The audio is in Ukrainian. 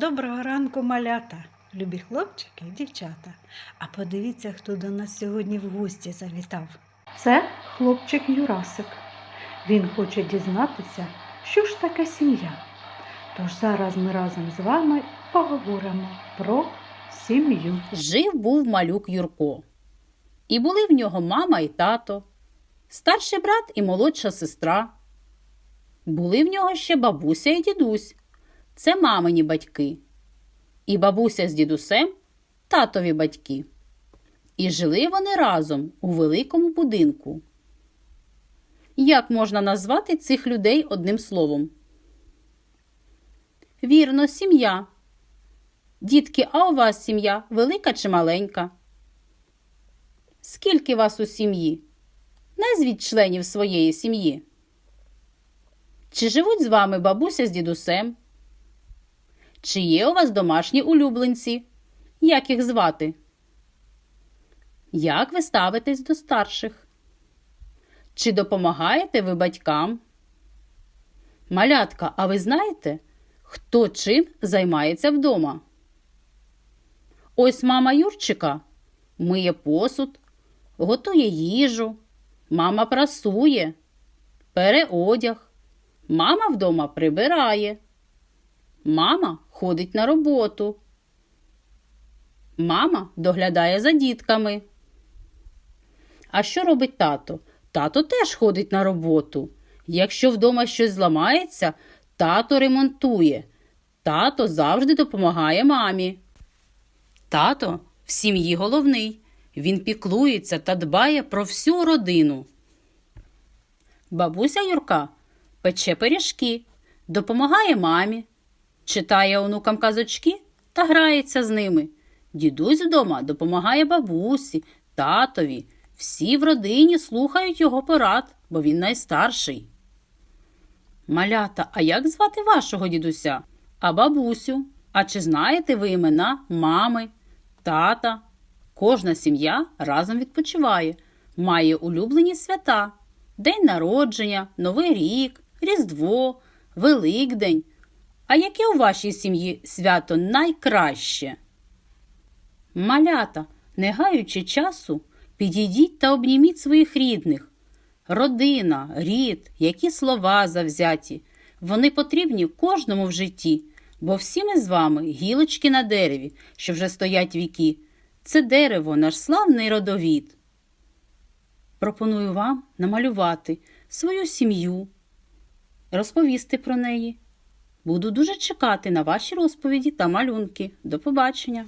Доброго ранку, малята, любі хлопчики і дівчата. А подивіться, хто до нас сьогодні в гості завітав. Це хлопчик Юрасик. Він хоче дізнатися, що ж таке сім'я. Тож зараз ми разом з вами поговоримо про сім'ю. Жив був малюк Юрко. І були в нього мама і тато, старший брат і молодша сестра. Були в нього ще бабуся і дідусь. Це мамині батьки. І бабуся з дідусем татові батьки. І жили вони разом у великому будинку. Як можна назвати цих людей одним словом? Вірно, сім'я. Дітки, а у вас сім'я велика чи маленька? Скільки вас у сім'ї? Назвіть членів своєї сім'ї. Чи живуть з вами бабуся з дідусем? Чи є у вас домашні улюбленці? Як їх звати? Як ви ставитесь до старших? Чи допомагаєте ви батькам? Малятка, а ви знаєте, хто чим займається вдома? Ось мама Юрчика миє посуд, готує їжу, мама прасує, пере одяг, мама вдома прибирає, мама ходить на роботу, мама доглядає за дітками. А що робить тато? Тато теж ходить на роботу. Якщо вдома щось зламається, тато ремонтує. Тато завжди допомагає мамі. Тато в сім'ї головний. Він піклується та дбає про всю родину. Бабуся Юрка пече пиріжки, допомагає мамі, читає онукам казочки та грається з ними. Дідусь вдома допомагає бабусі, татові. Всі в родині слухають його порад, бо він найстарший. Малята, а як звати вашого дідуся? А бабусю? А чи знаєте ви імена мами, тата? Кожна сім'я разом відпочиває, має улюблені свята, День народження, Новий рік, Різдво, Великдень. А яке у вашій сім'ї свято найкраще? Малята, не гаючи часу, підійдіть та обніміть своїх рідних. Родина, рід, які слова завзяті. Вони потрібні кожному в житті, бо всі ми з вами гілочки на дереві, що вже стоять віки. Це дерево, наш славний родовід. Пропоную вам намалювати свою сім'ю, розповісти про неї. Буду дуже чекати на ваші розповіді та малюнки. До побачення!